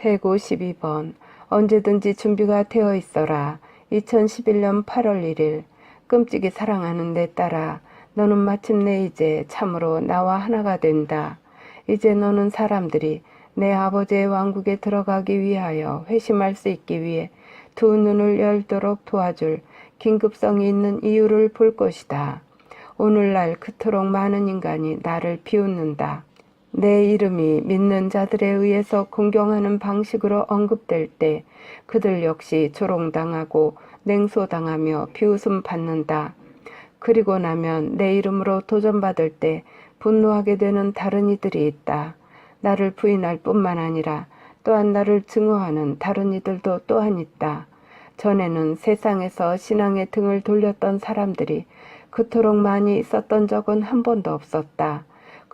152번 언제든지 준비가 되어 있어라. 2011년 8월 1일 끔찍이 사랑하는 내 딸아 너는 마침내 이제 참으로 나와 하나가 된다. 이제 너는 사람들이 내 아버지의 왕국에 들어가기 위하여 회심할 수 있기 위해 두 눈을 열도록 도와줄 긴급성이 있는 이유를 볼 것이다. 오늘날 그토록 많은 인간이 나를 비웃는다. 내 이름이 믿는 자들에 의해서 공경하는 방식으로 언급될 때 그들 역시 조롱당하고 냉소당하며 비웃음 받는다. 그리고 나면 내 이름으로 도전받을 때 분노하게 되는 다른 이들이 있다. 나를 부인할 뿐만 아니라 또한 나를 증오하는 다른 이들도 또한 있다. 전에는 세상에서 신앙의 등을 돌렸던 사람들이 그토록 많이 있었던 적은 한 번도 없었다.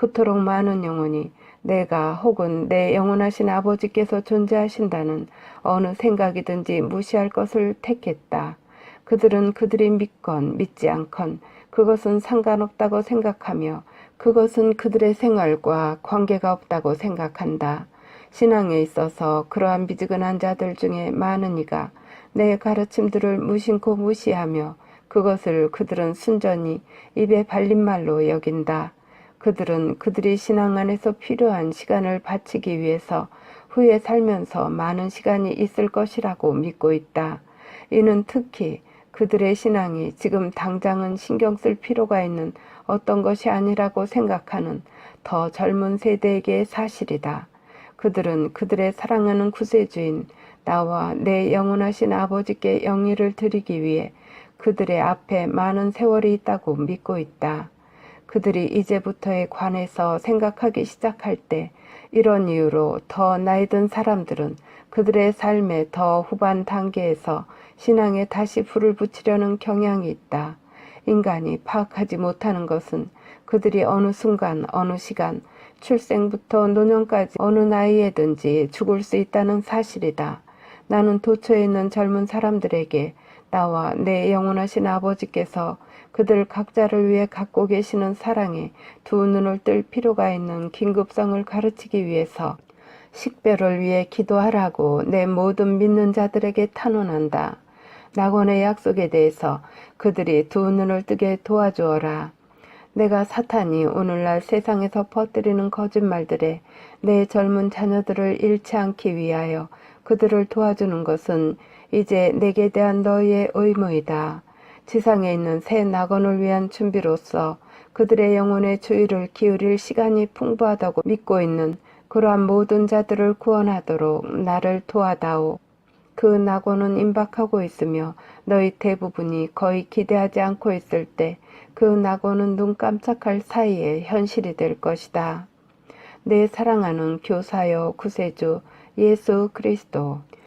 그토록 많은 영혼이 내가 혹은 내 영원하신 아버지께서 존재하신다는 어느 생각이든지 무시할 것을 택했다. 그들은 그들이 믿건 믿지 않건 그것은 상관없다고 생각하며 그것은 그들의 생활과 관계가 없다고 생각한다. 신앙에 있어서 그러한 미지근한 자들 중에 많은 이가 내 가르침들을 무심코 무시하며 그것을 그들은 순전히 입에 발린 말로 여긴다. 그들은 그들이 신앙 안에서 필요한 시간을 바치기 위해서 후에 살면서 많은 시간이 있을 것이라고 믿고 있다. 이는 특히 그들의 신앙이 지금 당장은 신경 쓸 필요가 있는 어떤 것이 아니라고 생각하는 더 젊은 세대에게의 사실이다. 그들은 그들의 사랑하는 구세주인 나와 내 영원하신 아버지께 영예를 드리기 위해 그들의 앞에 많은 세월이 있다고 믿고 있다. 그들이 이제부터에 관해서 생각하기 시작할 때 이런 이유로 더 나이 든 사람들은 그들의 삶의 더 후반 단계에서 신앙에 다시 불을 붙이려는 경향이 있다. 인간이 파악하지 못하는 것은 그들이 어느 순간, 어느 시간, 출생부터 노년까지 어느 나이에든지 죽을 수 있다는 사실이다. 나는 도처에 있는 젊은 사람들에게 나와 내 영원하신 아버지께서 그들 각자를 위해 갖고 계시는 사랑에 두 눈을 뜰 필요가 있는 긴급성을 가르치기 위해서 식별을 위해 기도하라고 내 모든 믿는 자들에게 탄원한다. 낙원의 약속에 대해서 그들이 두 눈을 뜨게 도와주어라. 내가 사탄이 오늘날 세상에서 퍼뜨리는 거짓말들에 내 젊은 자녀들을 잃지 않기 위하여 그들을 도와주는 것은 이제 내게 대한 너희의 의무이다. 지상에 있는 새 낙원을 위한 준비로서 그들의 영혼의 주의를 기울일 시간이 풍부하다고 믿고 있는 그러한 모든 자들을 구원하도록 나를 도와다오. 그 낙원은 임박하고 있으며 너희 대부분이 거의 기대하지 않고 있을 때 그 낙원은 눈 깜짝할 사이에 현실이 될 것이다. 내 사랑하는 교사여 구세주 예수 그리스도